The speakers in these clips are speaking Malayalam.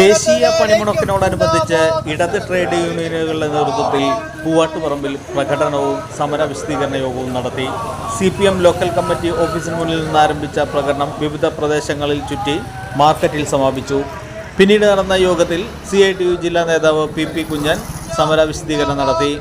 ദേശീയ പണിമുടക്കിനോടനുബന്ധിച്ച് ഇടത് ട്രേഡ് യൂണിയനുകളുടെ നേതൃത്വത്തിൽ പൂവാട്ടുപറമ്പിൽ പ്രകടനവും സമര വിശദീകരണ യോഗവും നടത്തി. C P M local committee ഓഫീസിന് മുന്നിൽ നിന്ന് ആരംഭിച്ച പ്രകടനം വിവിധ പ്രദേശങ്ങളിൽ ചുറ്റി മാർക്കറ്റിൽ സമാപിച്ചു. പിന്നീട് നടന്ന യോഗത്തിൽ സി ഐ ടി യു ജില്ലാ നേതാവ് പി പി കുഞ്ഞൻ സമര വിശദീകരണം നടത്തി.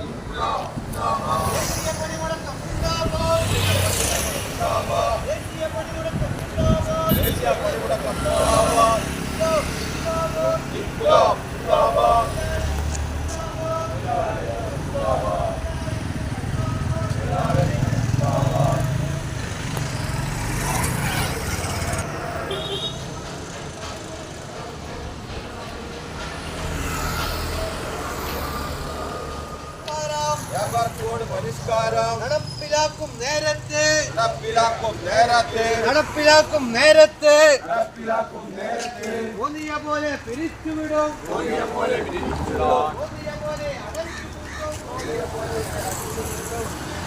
പരിഷ്കാരം നടപ്പിലാക്കും നേരത്തെ. നടപ്പിലാക്കും നേരത്തെ. നടപ്പിലാക്കും നേരത്തെ. നടപ്പിലാക്കും നേരത്തെ. തോന്നിയ പോലെ പിരിച്ചുവിടും തോന്നിയ പോലെ അടച്ചുപൂട്ടും. ഇൻകുലാബ്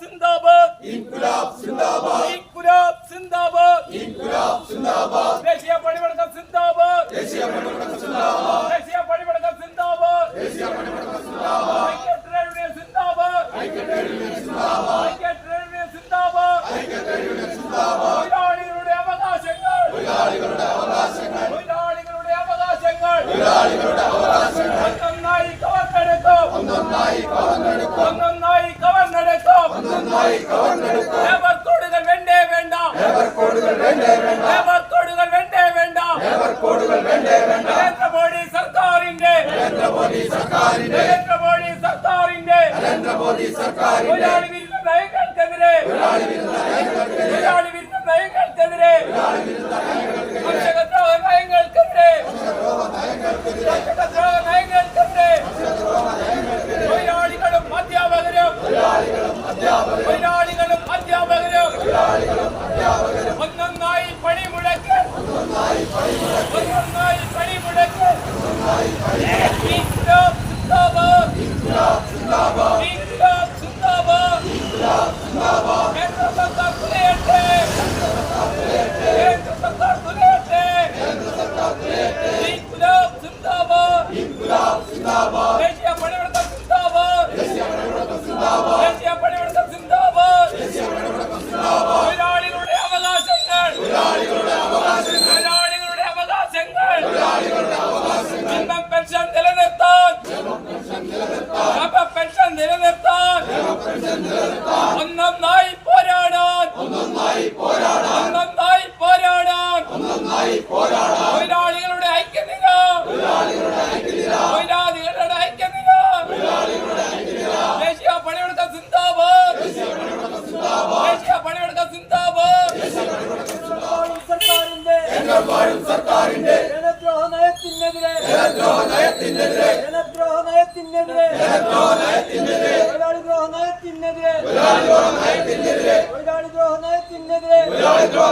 സിന്ദാബാദ്. ഇൻകുലാബ് സിന്ദാബാദ്. ഇൻകുലാബ് സിന്ദാബാദ്. ഇൻകുലാബ് സിന്ദാബാദ്. ദേശീയ പണിമുടക്കം സിന്ദാബാദ് ദേശീയ പണിമുടക്ക് സിന്ദാബാദ് ഐക്യ ട്രേഡ് യൂണിയൻ സിന്ദാബാദ് ഐക്യ ട്രേഡ് യൂണിയൻ സിന്ദാബാദ് ഐക്യ ട്രേഡ് യൂണിയൻ സിന്ദാബാദ് ഐക്യ ട്രേഡ് യൂണിയൻ സിന്ദാബാദ് തൊഴിലാളികളുടെ അവകാശങ്ങൾ തൊഴിലാളികളുടെ അവകാശങ്ങൾ തൊഴിലാളികളുടെ അവകാശങ്ങൾ തൊഴിലാളികളുടെ അവകാശങ്ങൾ ഒന്നൊന്നായി കവർന്നെടുക്കും ഒന്നൊന്നായി കവർന്നെടുക്കും ഒന്നൊന്നായി കവർന്നെടുക്കും ഒന്നൊന്നായി കവർന്നെടുക്കും ലേബർ കോഡുകൾ വേണ്ടേ വേണ്ട ലേബർ കോഡുകൾ വേണ്ടേ വേണ്ട ലേബർ കോഡുകൾ വേണ്ടേ വേണ്ട ലേബർ കോഡുകൾ വേണ്ടേ വേണ്ട നരേന്ദ്രമോദി സർക്കാരിന്റെ നരേന്ദ്രമോദി സർക്കാരിന്റെ നരേന്ദ്രമോദി സർക്കാരിന്റെ നരേന്ദ്രമോദി സർക്കാരിന്റെ തൊഴിലാളി വിരുദ്ധ നയങ്ങൾക്കെതിരെ തൊഴിലാളി വിരുദ്ധ നയങ്ങൾക്കെതിരെ കർഷകദ്രോഹ നയങ്ങൾക്കെതിരെ കർഷകദ്രോഹ നയങ്ങൾക്കെതിരെ തൊഴിലാളികളും അധ്യാപകരും തൊഴിലാളികളും അധ്യാപകരും ഒന്നൊന്നായി പണിമുടക്ക് ഒന്നൊന്നായി പണിമുടക്ക് ഇൻക്ലാബ് സിന്ദാബാദ് ഇൻക്ലാബ് സിന്ദാബാദ് കേന്ദ്ര സർക്കാർ തുലയട്ടെ കേന്ദ്ര സർക്കാർ തുലയട്ടെ ഇൻക്ലാബ് സിന്ദാബാദ് ദേശീയ പണിമുടക്കം സിന്ദാബാദ് ദേശീയ പണിമുടക്കം സിന്ദാബാദ് തൊഴിലാളികളുടെ അവകാശങ്ങൾ തൊഴിലാളികളുടെ അവകാശങ്ങൾ മിനിമം പെൻഷൻ നിലനിർത്താൻ. ക്ഷേമ പെൻഷൻ നിലനിർത്താൻ. ഒന്നൊന്നായി പോരാടാൻ. ഒന്നൊന്നായി പോരാടാൻ. തൊഴിലാളികളുടെ ഐക്യനില തൊഴിലാളികളുടെ ഐക്യനില ദേശീയ പണിയെടുത്ത സിന്ദാബാദ്. ദേശീയ പണിയെടുത്ത സിന്ദാബാദ്. സർക്കാരിന്റെ സർക്കാരിന്റെ ജനദ്രോഹ നയത്തിനെതിരെ ജനദ്രോഹ നയത്തിനെതിരെ ജനദ്രോഹനയത്തിനെതിരെ. നയത്തിനെതിരെ ജനദ്രോഹ നയത്തിനെതിരെ തൊഴിലാളി ദ്രോഹ നയത്തിനെതിരെ തൊഴിലാളിദ്രോഹ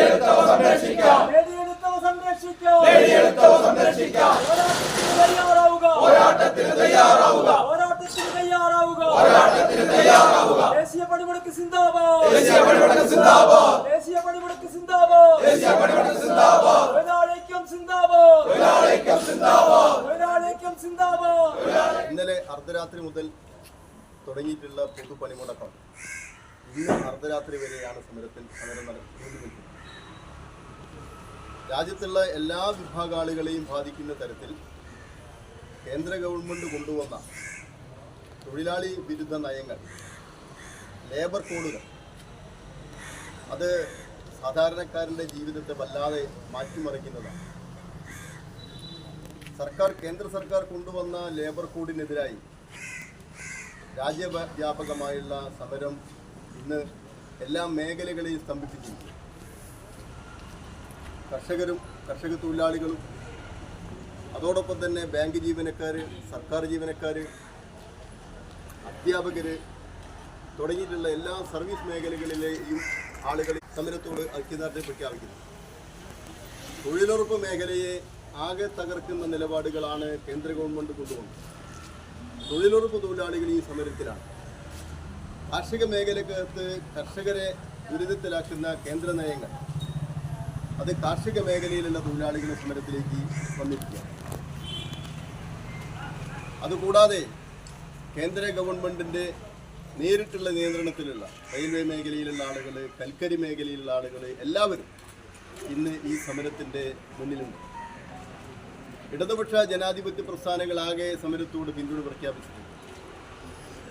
adianta os. രാജ്യത്തുള്ള എല്ലാ വിഭാഗാളികളെയും ബാധിക്കുന്ന തരത്തിൽ കേന്ദ്ര ഗവൺമെന്റ് കൊണ്ടുവന്ന തൊഴിലാളി വിരുദ്ധ നയങ്ങൾ ലേബർ കോഡുകൾ അത് സാധാരണക്കാരന്റെ ജീവിതത്തെ വല്ലാതെ മാറ്റിമറിക്കുന്നതാണ്. സർക്കാർ കേന്ദ്ര സർക്കാർ കൊണ്ടുവന്ന ലേബർ കോഡിനെതിരായി രാജ്യവ്യാപകമായുള്ള സമരം ഇന്ന് എല്ലാ മേഖലകളെയും സ്തംഭിപ്പിച്ചിരിക്കും കർഷകരും കർഷക തൊഴിലാളികളും അതോടൊപ്പം തന്നെ ബാങ്ക് ജീവനക്കാർ സർക്കാർ ജീവനക്കാർ അധ്യാപകർ തുടങ്ങിയിട്ടുള്ള എല്ലാ സർവീസ് മേഖലകളിലെയും ആളുകൾ സമരത്തോട് ഐക്യദാർഢ്യം പ്രഖ്യാപിക്കുന്നു. തൊഴിലുറപ്പ് മേഖലയെ ആകെ തകർക്കുന്ന നിലപാടുകളാണ് കേന്ദ്ര ഗവൺമെന്റ് കൊണ്ടുവന്നത്. തൊഴിലുറപ്പ് തൊഴിലാളികൾ ഈ സമരത്തിലാണ്. കാർഷിക മേഖലക്കകത്ത് കർഷകരെ ദുരിതത്തിലാക്കുന്ന കേന്ദ്ര നയങ്ങൾ. അത് കാർഷിക മേഖലയിലുള്ള തൊഴിലാളികളുടെ സമരത്തിലേക്ക് വന്നിരിക്കുകയാണ്. അതുകൂടാതെ കേന്ദ്ര ഗവൺമെന്റിന്റെ നേരിട്ടുള്ള നിയന്ത്രണത്തിലുള്ള റെയിൽവേ മേഖലയിലുള്ള ആളുകൾ കൽക്കരി മേഖലയിലുള്ള ആളുകൾ എല്ലാവരും ഇന്ന് ഈ സമരത്തിന്റെ മുന്നിലുണ്ട്. ഇടതുപക്ഷ ജനാധിപത്യ പ്രസ്ഥാനങ്ങളാകെ സമരത്തോട് പിന്തുണ പ്രഖ്യാപിച്ചിട്ടുണ്ട്.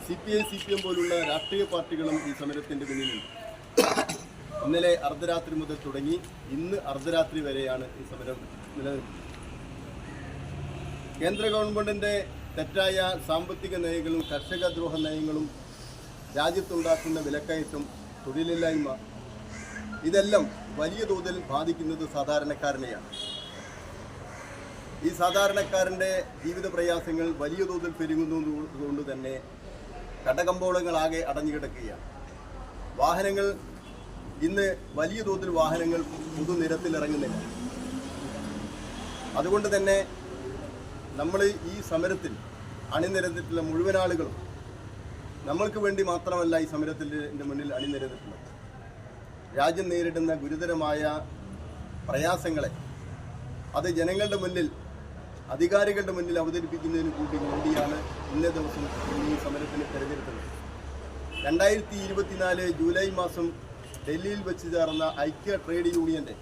C P I C P M പോലുള്ള രാഷ്ട്രീയ പാർട്ടികളും ഈ സമരത്തിന്റെ പിന്നിലുണ്ട്. ഇന്നലെ അർദ്ധരാത്രി മുതൽ തുടങ്ങി ഇന്ന് അർദ്ധരാത്രി വരെയാണ് ഈ സമരം നിലനിൽക്കുന്നത്. കേന്ദ്ര ഗവൺമെന്റിന്റെ തെറ്റായ സാമ്പത്തിക നയങ്ങളും കർഷക ദ്രോഹ നയങ്ങളും രാജ്യത്തുണ്ടാക്കുന്ന വിലക്കയറ്റം തൊഴിലില്ലായ്മ ഇതെല്ലാം വലിയ തോതിൽ ബാധിക്കുന്നത് സാധാരണക്കാരനെയാണ്. ഈ സാധാരണക്കാരന്റെ ജീവിത പ്രയാസങ്ങൾ വലിയ തോതിൽ പെരുകുന്നതുകൊണ്ട് തന്നെ കടകമ്പോളങ്ങളാകെ അടഞ്ഞുകിടക്കുകയാണ്. വാഹനങ്ങൾ ഇന്ന് വലിയ തോതിൽ വാഹനങ്ങൾ പൊതുനിരത്തിൽ ഇറങ്ങുന്നില്ല അതുകൊണ്ട് തന്നെ നമ്മൾ ഈ സമരത്തിൽ അണിനിരന്നിട്ടുള്ള മുഴുവൻ ആളുകളും നമ്മൾക്ക് വേണ്ടി മാത്രമല്ല ഈ സമരത്തിന്റെ മുന്നിൽ അണിനിരന്നിട്ടുള്ളത് രാജ്യം നേരിടുന്ന ഗുരുതരമായ പ്രയാസങ്ങളെ അത് ജനങ്ങളുടെ മുന്നിൽ അധികാരികളുടെ മുന്നിൽ അവതരിപ്പിക്കുന്നതിന് കൂടി വേണ്ടിയാണ് ഇന്നേ ദിവസം ഈ സമരത്തിന് തിരഞ്ഞെടുത്തത്. രണ്ടായിരത്തി ഇരുപത്തിനാല് ജൂലൈ മാസം ഡൽഹിയിൽ വെച്ച് ചേർന്ന ഐക്യ ട്രേഡ് യൂണിയന്റെ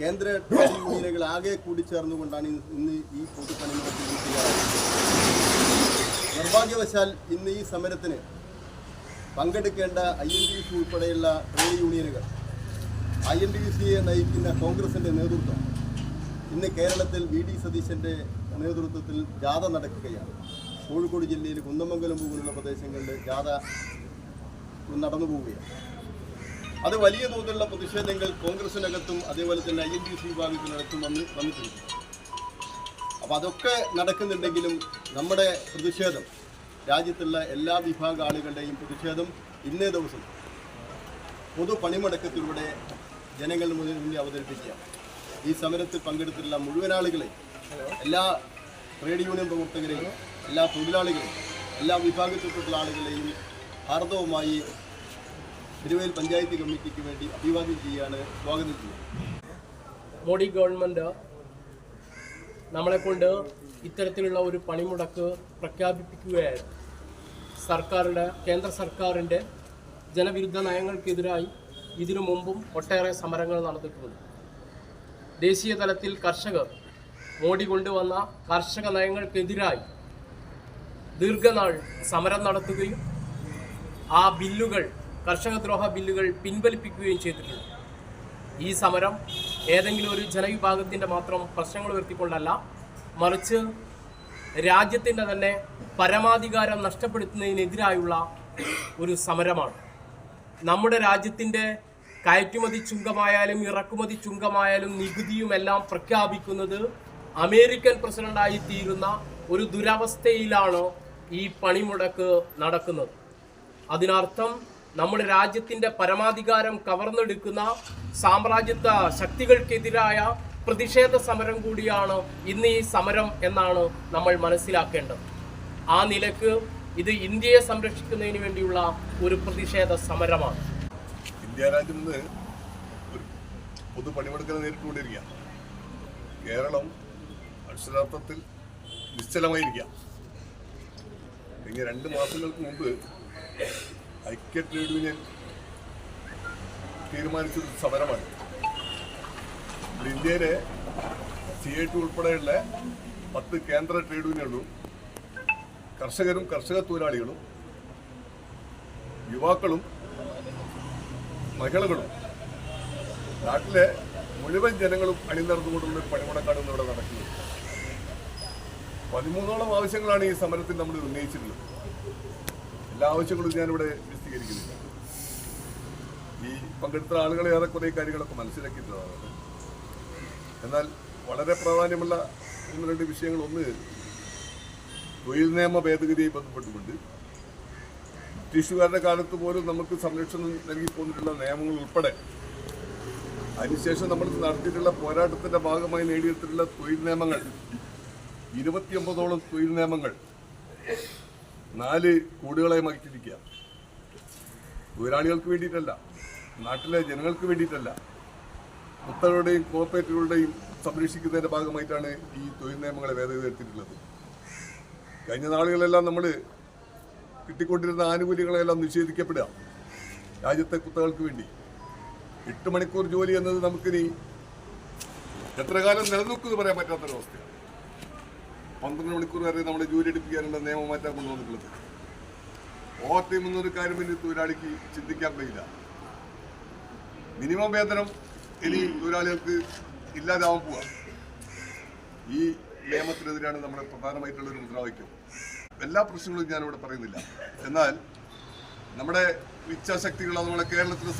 കേന്ദ്ര ട്രേഡ് യൂണിയനുകൾ ആകെ കൂടിച്ചേർന്നുകൊണ്ടാണ് ഇന്ന് ഈ പൊതുപണി നിർഭാഗ്യവശാൽ ഇന്ന് ഈ സമരത്തിന് പങ്കെടുക്കേണ്ട ഐ എൻ ഡി സി ഉൾപ്പെടെയുള്ള ട്രേഡ് യൂണിയനുകൾ ഐ എൻ ഡി സിയെ നയിക്കുന്ന കോൺഗ്രസിന്റെ നേതൃത്വം ഇന്ന് കേരളത്തിൽ വി ഡി സതീശന്റെ നേതൃത്വത്തിൽ ജാഥ നടക്കുകയാണ്. കോഴിക്കോട് ജില്ലയിൽ കുന്നമംഗലം പോലുള്ള പ്രദേശങ്ങളിൽ ജാഥ നടന്നു പോവുകയാണ്. അത് വലിയ തോതിലുള്ള പ്രതിഷേധങ്ങൾ കോൺഗ്രസിനകത്തും അതേപോലെ തന്നെ ഐ എൻ ഡി സി വിഭാഗത്തിനകത്തും വന്ന് വന്നിട്ടുണ്ട്. അപ്പോൾ അതൊക്കെ നടക്കുന്നുണ്ടെങ്കിലും നമ്മുടെ പ്രതിഷേധം രാജ്യത്തുള്ള എല്ലാ വിഭാഗ ആളുകളുടെയും പ്രതിഷേധം ഇന്നേ ദിവസം പൊതു പണിമുടക്കത്തിലൂടെ ജനങ്ങളുടെ മുന്നിൽ അവതരിപ്പിക്കുക ഈ സമരത്തിൽ പങ്കെടുത്തിട്ടുള്ള മുഴുവൻ ആളുകളെയും എല്ലാ ട്രേഡ് യൂണിയൻ പ്രവർത്തകരെയും എല്ലാ തൊഴിലാളികളെയും എല്ലാ വിഭാഗത്തിൽപ്പെട്ടുള്ള ആളുകളെയും ഹാർദവുമായി തിരുവേൽ പഞ്ചായത്ത് കമ്മിറ്റിക്ക് വേണ്ടി അഭിവാദ്യം ചെയ്യാണ് സ്വാഗതം ചെയ്യുന്നത്. മോഡി ഗവൺമെന്റ് നമ്മളെക്കൊണ്ട് ഇത്തരത്തിലുള്ള ഒരു പണിമുടക്ക് പ്രഖ്യാപിപ്പിക്കുകയായിരുന്നു. സർക്കാരിന്റെ കേന്ദ്ര സർക്കാരിന്റെ ജനവിരുദ്ധ നയങ്ങൾക്കെതിരായി ഇതിനു മുമ്പും ഒട്ടേറെ സമരങ്ങൾ നടന്നിട്ടുണ്ട്. ദേശീയ തലത്തിൽ കർഷകർ മോഡി കൊണ്ടുവന്ന കർഷക നയങ്ങൾക്കെതിരായി ദീർഘനാൾ സമരം നടത്തുകയും ആ ബില്ലുകൾ കർഷകദ്രോഹ ബില്ലുകൾ പിൻവലിപ്പിക്കുകയും ചെയ്തിട്ടുണ്ട്. ഈ സമരം ഏതെങ്കിലും ഒരു ജനവിഭാഗത്തിന്റെ മാത്രം പ്രശ്നങ്ങൾ ഉയർത്തിക്കൊണ്ടല്ല മറിച്ച് രാജ്യത്തിന്റെ തന്നെ പരമാധികാരം നഷ്ടപ്പെടുത്തുന്നതിനെതിരായുള്ള ഒരു സമരമാണ്. നമ്മുടെ രാജ്യത്തിന്റെ കയറ്റുമതി ചുങ്കമായാലും ഇറക്കുമതി ചുങ്കമായാലും നികുതിയുമെല്ലാം പ്രഖ്യാപിക്കുന്നത് അമേരിക്കൻ പ്രസിഡന്റായി തീരുന്ന ഒരു ദുരവസ്ഥയിലാണ് ഈ പണിമുടക്ക് നടക്കുന്നത്. അതിനർത്ഥം നമ്മുടെ രാജ്യത്തിന്റെ പരമാധികാരം കവർന്നെടുക്കുന്ന സാമ്രാജ്യത്വ ശക്തികൾക്കെതിരായ പ്രതിഷേധ സമരം കൂടിയാണ് ഇന്ന് ഈ സമരം എന്നാണ് നമ്മൾ മനസ്സിലാക്കേണ്ടത്. ആ നിലയ്ക്ക് ഇത് ഇന്ത്യയെ സംരക്ഷിക്കുന്നതിന് വേണ്ടിയുള്ള ഒരു പ്രതിഷേധ സമരമാണ്. ഇന്ത്യ രാജ്യം ഇന്ന് ഒരു പൊതു പണിമുടക്കൽ നേരിട്ടുകൊണ്ടിരിക്കുക കേരളം അക്ഷരാർത്ഥത്തിൽ നിശ്ചലമായിരിക്കുക കഴിഞ്ഞ രണ്ട് മാസങ്ങൾക്ക് മുമ്പ് ഐക്യ ട്രേഡ് യൂണിയൻ തീരുമാനിച്ചത് സമരമാണ്. ഇന്ത്യയിലെ സി ഐ ടി ഉൾപ്പെടെയുള്ള പത്ത് കേന്ദ്ര ട്രേഡ് യൂണിയനുകളും കർഷകരും കർഷക തൊഴിലാളികളും യുവാക്കളും മഹിളകളും നാട്ടിലെ മുഴുവൻ ജനങ്ങളും അണിനിറന്നുകൊണ്ടുള്ള പണിമുടക്കാണ് ഇവിടെ നടക്കുന്നത്. പതിമൂന്നോളം ആവശ്യങ്ങളാണ് ഈ സമരത്തിൽ നമ്മൾ ഉന്നയിച്ചിട്ടുള്ളത്. എല്ലാ ആവശ്യങ്ങളും ഞാനിവിടെ വിശദീകരിക്കുന്നില്ല. ഈ പങ്കെടുത്ത ആളുകളെ ഏറെ കുറേ കാര്യങ്ങളൊക്കെ മനസ്സിലാക്കിയിട്ടുള്ളതാണ്. എന്നാൽ വളരെ പ്രാധാന്യമുള്ള ഒന്ന് രണ്ട് വിഷയങ്ങൾ ഒന്ന് തൊഴിൽ നിയമ ഭേദഗതിയെ ബന്ധപ്പെട്ടുകൊണ്ട് ബ്രിട്ടീഷുകാരുടെ കാലത്ത് പോലും നമുക്ക് സംരക്ഷണം നൽകി പോന്നിട്ടുള്ള നിയമങ്ങൾ ഉൾപ്പെടെ അതിനുശേഷം നമ്മൾ നടത്തിയിട്ടുള്ള പോരാട്ടത്തിന്റെ ഭാഗമായി നേടിയെടുത്തിട്ടുള്ള തൊഴിൽ നിയമങ്ങൾ ഇരുപത്തിയൊമ്പതോളം തൊഴിൽ നിയമങ്ങൾ നാല് കൂടുകളായി മറിച്ചിരിക്കുക. തൊഴിലാളികൾക്ക് വേണ്ടിയിട്ടല്ല നാട്ടിലെ ജനങ്ങൾക്ക് വേണ്ടിയിട്ടല്ല കുത്തകളുടെയും കോർപ്പറേറ്റുകളുടെയും സംരക്ഷിക്കുന്നതിന്റെ ഭാഗമായിട്ടാണ് ഈ തൊഴിൽ നിയമങ്ങളെ ഭേദഗതി വരുത്തിയിട്ടുള്ളത് കഴിഞ്ഞ നാളുകളെല്ലാം നമ്മൾ കിട്ടിക്കൊണ്ടിരുന്ന ആനുകൂല്യങ്ങളെല്ലാം നിഷേധിക്കപ്പെടുക രാജ്യത്തെ കുത്തകൾക്ക് വേണ്ടി. എട്ട് മണിക്കൂർ ജോലി എന്നത് നമുക്കിനി എത്ര കാലം നിലനിൽക്കുമെന്ന് പറയാൻ പറ്റാത്തൊരവസ്ഥയാണ്. പന്ത്രണ്ട് മണിക്കൂർ വരെ നമ്മുടെ ജോലി എടുപ്പിക്കാനുള്ള നിയമം മാറ്റാൻ കൊണ്ടുവന്നിട്ടുള്ളത് ഓവർ ടൈം എന്നൊരു കാര്യം ഇനി തൊഴിലാളിക്ക് ചിന്തിക്കാൻ കഴിയില്ല മിനിമം വേതനം ഇനി തൊഴിലാളികൾക്ക് ഇല്ലാതാവാൻ പോവാ. ഈ നിയമത്തിനെതിരാണ് നമ്മുടെ പ്രധാനമായിട്ടുള്ള ഒരു മുദ്രാവാക്യം. എല്ലാ പ്രശ്നങ്ങളും ഞാനിവിടെ പറയുന്നില്ല. എന്നാൽ നമ്മുടെ ഇച്ഛാശക്തികൾ നമ്മുടെ കേരളത്തിലെ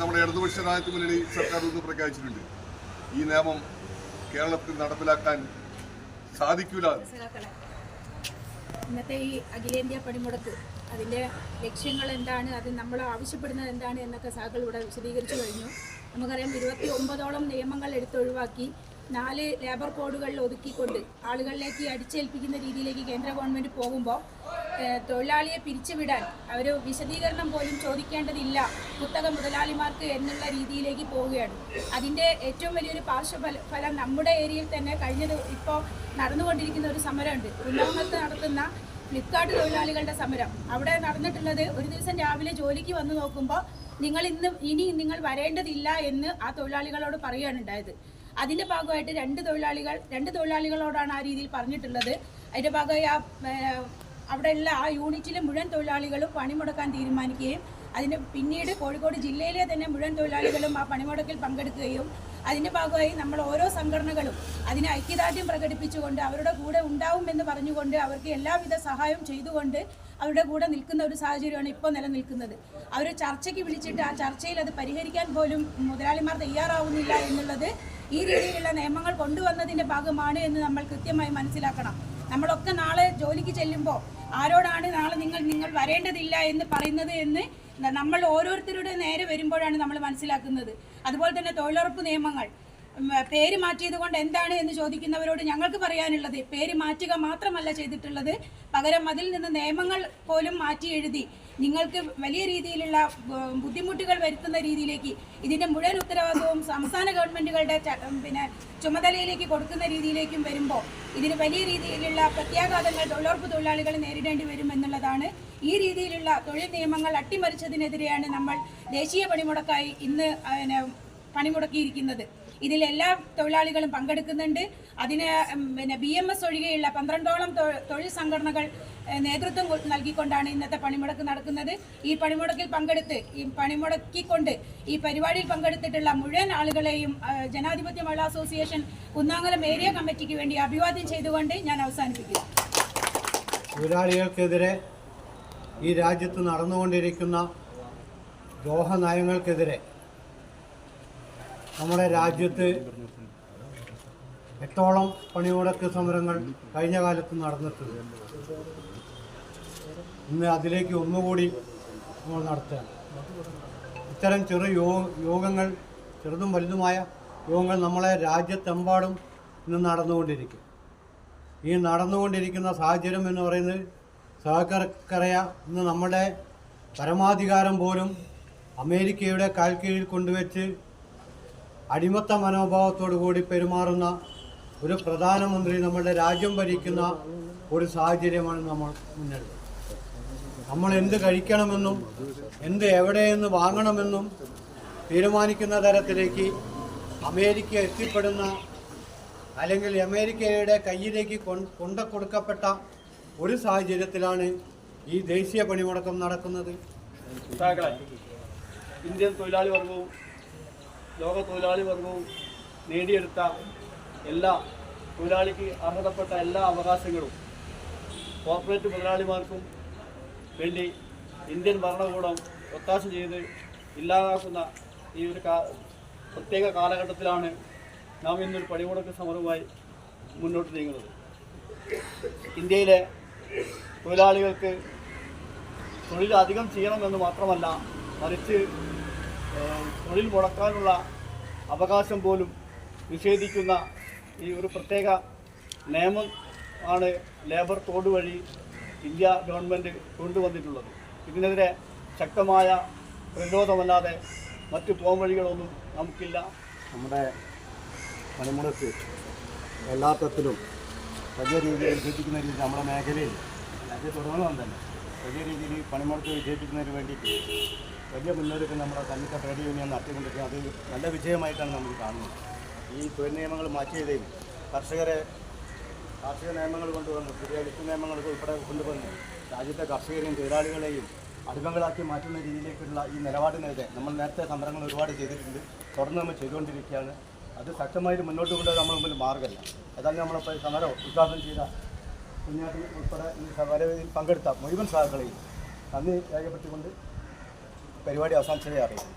നമ്മുടെ ഇടതുപക്ഷ രാജ്യത്ത് മുന്നണി സർക്കാർ ഒന്ന് പ്രഖ്യാപിച്ചിട്ടുണ്ട്. ഈ നിയമം കേരളത്തിൽ നടപ്പിലാക്കാൻ സാധിക്കൂല. ഇന്നത്തെ ഈ അഖിലേന്ത്യാ പണിമുടക്ക് അതിന്റെ ലക്ഷ്യങ്ങൾ എന്താണ് അത് നമ്മൾ ആവശ്യപ്പെടുന്നത് എന്താണ് എന്നൊക്കെ സാഹകൾ ഇവിടെ വിശദീകരിച്ചു കഴിഞ്ഞു. നമുക്കറിയാം ഇരുപത്തി ഒമ്പതോളം നിയമങ്ങൾ എടുത്തൊഴിവാക്കി നാല് ലേബർ കോഡുകളിൽ ഒതുക്കിക്കൊണ്ട് ആളുകളിലേക്ക് അടിച്ചേൽപ്പിക്കുന്ന രീതിയിലേക്ക് കേന്ദ്ര ഗവൺമെന്റ് പോകുമ്പോൾ തൊഴിലാളിയെ പിരിച്ചുവിടാൻ അവർ വിശദീകരണം പോലും ചോദിക്കേണ്ടതില്ല കുത്തക മുതലാളിമാർക്ക് എന്നുള്ള രീതിയിലേക്ക് പോവുകയാണ്. അതിന്റെ ഏറ്റവും വലിയൊരു പാർശ്വഫല ഫലം നമ്മുടെ ഏരിയയിൽ തന്നെ കഴിഞ്ഞത് ഇപ്പോൾ നടന്നുകൊണ്ടിരിക്കുന്ന ഒരു സമരമുണ്ട്. കുന്നമംഗലത്ത് നടത്തുന്ന ഫ്ലിപ്കാർട്ട് തൊഴിലാളികളുടെ സമരം. അവിടെ നടന്നിട്ടുള്ളത് ഒരു ദിവസം രാവിലെ ജോലിക്ക് വന്നു നോക്കുമ്പോൾ നിങ്ങൾ ഇന്ന് ഇനി നിങ്ങൾ വരേണ്ടതില്ല എന്ന് ആ തൊഴിലാളികളോട് പറയുകയാണ് ഉണ്ടായത്. അതിന്റെ ഭാഗമായിട്ട് രണ്ട് തൊഴിലാളികൾ രണ്ട് തൊഴിലാളികളോടാണ് ആ രീതിയിൽ പറഞ്ഞിട്ടുള്ളത്. അതിന്റെ ഭാഗമായി ആ അവിടെയുള്ള ആ യൂണിറ്റിലെ മുഴുവൻ തൊഴിലാളികളും പണിമുടക്കാൻ തീരുമാനിക്കുകയും അതിന് പിന്നീട് കോഴിക്കോട് ജില്ലയിലെ തന്നെ മുഴുവൻ തൊഴിലാളികളും ആ പണിമുടക്കിൽ പങ്കെടുക്കുകയും അതിന്റെ ഭാഗമായി നമ്മൾ ഓരോ സംഘടനകളും അതിന് ഐക്യദാർഢ്യം പ്രകടിപ്പിച്ചുകൊണ്ട് അവരുടെ കൂടെ ഉണ്ടാവുമെന്ന് പറഞ്ഞുകൊണ്ട് അവർക്ക് എല്ലാവിധ സഹായവും ചെയ്തുകൊണ്ട് അവരുടെ കൂടെ നിൽക്കുന്ന ഒരു സാഹചര്യമാണ് ഇപ്പോൾ നിലനിൽക്കുന്നത്. അവർ ചർച്ചയ്ക്ക് വിളിച്ചിട്ട് ആ ചർച്ചയിൽ അത് പരിഹരിക്കാൻ പോലും മുതലാളിമാർ തയ്യാറാവുന്നില്ല എന്നുള്ളത് ഈ രീതിയിലുള്ള നിയമങ്ങൾ കൊണ്ടുവന്നതിന്റെ ഭാഗമാണ് എന്ന് നമ്മൾ കൃത്യമായി മനസ്സിലാക്കണം. നമ്മളൊക്കെ നാളെ ജോലിക്ക് ചെല്ലുമ്പോൾ ആരോടാണ് നാളെ നിങ്ങൾ നിങ്ങൾ വരേണ്ടതില്ല എന്ന് പറയുന്നത് എന്ന് നമ്മൾ ഓരോരുത്തരുടെ നേരെ വരുമ്പോഴാണ് നമ്മൾ മനസ്സിലാക്കുന്നത്. അതുപോലെ തന്നെ തൊഴിലുറപ്പ് നിയമങ്ങൾ. പേര് മാറ്റിയത് കൊണ്ട് എന്താണ് എന്ന് ചോദിക്കുന്നവരോട് ഞങ്ങൾക്ക് പറയാനുള്ളത്. പേര് മാറ്റുക മാത്രമല്ല ചെയ്തിട്ടുള്ളത്. പകരം അതിൽ നിന്ന് നിയമങ്ങൾ പോലും മാറ്റി എഴുതി. നിങ്ങൾക്ക് വലിയ രീതിയിലുള്ള ബുദ്ധിമുട്ടുകൾ വരുത്തുന്ന രീതിയിലേക്ക് ഇതിന്റെ മുഴുവൻ ഉത്തരവാദിത്വവും സംസ്ഥാന ഗവൺമെന്റുകളുടെ പിന്നെ ചുമതലയിലേക്ക് കൊടുക്കുന്ന രീതിയിലേക്കും വരുമ്പോൾ ഇതിന് വലിയ രീതിയിലുള്ള പ്രത്യാഘാതങ്ങൾ തൊഴിലുറപ്പ് തൊഴിലാളികൾ നേരിടേണ്ടി വരും എന്നുള്ളതാണ്. ഈ രീതിയിലുള്ള തൊഴിൽ നിയമങ്ങൾ അട്ടിമറിച്ചതിനെതിരെയാണ് നമ്മൾ ദേശീയ പണിമുടക്കായി ഇന്ന് പണിമുടക്കിയിരിക്കുന്നത്. ഇതിൽ എല്ലാ തൊഴിലാളികളും പങ്കെടുക്കുന്നുണ്ട്. അതിന് പിന്നെ ബി എം എസ് ഒഴികെയുള്ള പന്ത്രണ്ടോളം തൊഴിൽ സംഘടനകൾ നേതൃത്വം നൽകിക്കൊണ്ടാണ് ഇന്നത്തെ പണിമുടക്ക് നടക്കുന്നത്. ഈ പണിമുടക്കിൽ പങ്കെടുത്ത് ഈ പണിമുടക്കിക്കൊണ്ട് ഈ പരിപാടിയിൽ പങ്കെടുത്തിട്ടുള്ള മുഴുവൻ ആളുകളെയും ജനാധിപത്യ മഹിളാ അസോസിയേഷൻ കുന്നാങ്കലം ഏരിയ കമ്മിറ്റിക്ക് വേണ്ടി അഭിവാദ്യം ചെയ്തുകൊണ്ട് ഞാൻ അവസാനിപ്പിക്കുന്നു. തൊഴിലാളികൾക്കെതിരെ ഈ രാജ്യത്ത് നടന്നുകൊണ്ടിരിക്കുന്ന ദ്രോഹ നയങ്ങൾക്കെതിരെ നമ്മുടെ രാജ്യത്ത് എട്ടോളം പണിമുടക്ക് സമരങ്ങൾ കഴിഞ്ഞ കാലത്ത് നടന്നിട്ടുണ്ട്. ഇന്ന് അതിലേക്ക് ഒന്നുകൂടി നമ്മൾ നടത്തുകയാണ്. ഇത്തരം ചെറു യോഗങ്ങൾ ചെറുതും വലുതുമായ യോഗങ്ങൾ നമ്മളെ രാജ്യത്തെമ്പാടും ഇന്ന് നടന്നുകൊണ്ടിരിക്കും. ഈ നടന്നുകൊണ്ടിരിക്കുന്ന സാഹചര്യം എന്ന് പറയുന്നത് സഹകരക്കറയ ഇന്ന് നമ്മുടെ പരമാധികാരം പോലും അമേരിക്കയുടെ കാൽക്കീഴിൽ കൊണ്ടുവച്ച് അടിമത്ത മനോഭാവത്തോടു കൂടി പെരുമാറുന്ന ഒരു പ്രധാനമന്ത്രി നമ്മുടെ രാജ്യം ഭരിക്കുന്ന ഒരു സാഹചര്യമാണ് നമ്മൾ മുന്നിലുള്ളത് നമ്മൾ എന്ത് കഴിക്കണമെന്നും എന്ത് എവിടെയെന്ന് വാങ്ങണമെന്നും തീരുമാനിക്കുന്ന തരത്തിലേക്ക് അമേരിക്ക എത്തിപ്പെടുന്ന അല്ലെങ്കിൽ അമേരിക്കയുടെ കയ്യിലേക്ക് കൊണ്ട കൊടുക്കപ്പെട്ട ഒരു സാഹചര്യത്തിലാണ് ഈ ദേശീയ പണിമുടക്കം നടക്കുന്നത്. ഇന്ത്യൻ തൊഴിലാളി വർഗവും ലോക തൊഴിലാളി വർഗവും നേടിയെടുത്ത എല്ലാ തൊഴിലാളിക്ക് അർഹതപ്പെട്ട എല്ലാ അവകാശങ്ങളും കോർപ്പറേറ്റ് മുതലാളിമാർക്കും വേണ്ടി ഇന്ത്യൻ ഭരണകൂടം ഒത്താശ ചെയ്ത് ഇല്ലാതാക്കുന്ന ഈ ഒരു പ്രത്യേക കാലഘട്ടത്തിലാണ് നാം ഇന്നൊരു പണിമുടക്ക് സമരവുമായി മുന്നോട്ട് നീങ്ങുന്നത്. ഇന്ത്യയിലെ തൊഴിലാളികൾക്ക് തൊഴിൽ അധികം ചെയ്യണമെന്ന് മാത്രമല്ല മറിച്ച് തൊഴിൽ മുടക്കാനുള്ള അവകാശം പോലും നിഷേധിക്കുന്ന ഈ ഒരു പ്രത്യേക നിയമം ആണ് ലേബർ കോഡ് വഴി ഇന്ത്യ ഗവൺമെന്റ് കൊണ്ടുവന്നിട്ടുള്ളത്. ഇതിനെതിരെ ശക്തമായ പ്രതിരോധമല്ലാതെ മറ്റു പോംവഴികളൊന്നും നമുക്കില്ല. നമ്മുടെ പണിമുടക്ക് എല്ലാ തരത്തിലും വലിയ രീതിയിൽ വിജയിപ്പിക്കുന്ന രീതിയിൽ നമ്മുടെ മേഖലയിൽ അത് തുടങ്ങണം തന്നെ വലിയ രീതിയിൽ പണിമുടക്ക് വിജയിപ്പിക്കുന്നതിന് വേണ്ടിയിട്ട് വലിയ മുന്നൊരുക്കം നമ്മുടെ കന്നിക്ക ട്രേഡ് യൂണിയൻ നടത്തിക്കൊണ്ടിരിക്കുന്നത് അത് നല്ല വിജയമായിട്ടാണ് നമുക്ക് കാണുന്നത്. ഈ തൊഴിൽ നിയമങ്ങൾ മാറ്റിയതേയും കർഷകരെ കാർഷിക നിയമങ്ങൾ കൊണ്ടുവന്നു പുതിയ ലിസ്റ്റ് നിയമങ്ങൾ ഉൾപ്പെടെ കൊണ്ടുവന്നു രാജ്യത്തെ കർഷകരെയും തൊഴിലാളികളെയും അടിമകളാക്കി മാറ്റുന്ന രീതിയിലേക്കുള്ള ഈ നിലപാടിനെതിരെ നമ്മൾ നേരത്തെ സമരങ്ങൾ ഒരുപാട് ചെയ്തിട്ടുണ്ട്. തുടർന്ന് നമ്മൾ ചെയ്തുകൊണ്ടിരിക്കുകയാണ്. അത് ശക്തമായിട്ട് മുന്നോട്ട് കൊണ്ടുപോകാൻ നമ്മൾ മുമ്പിൽ മാർഗമല്ല. അതാണ് നമ്മളിപ്പോൾ സമരം ഉദ്ഘാടനം ചെയ്ത കുഞ്ഞാട്ടി ഉൾപ്പെടെ ഈ സമരവേദിയിൽ പങ്കെടുത്ത മുഴുവൻ സഹാക്കളെയും നന്ദി രേഖപ്പെടുത്തിക്കൊണ്ട് പരിപാടി അവസാനിച്ചതേ അറിയിക്കും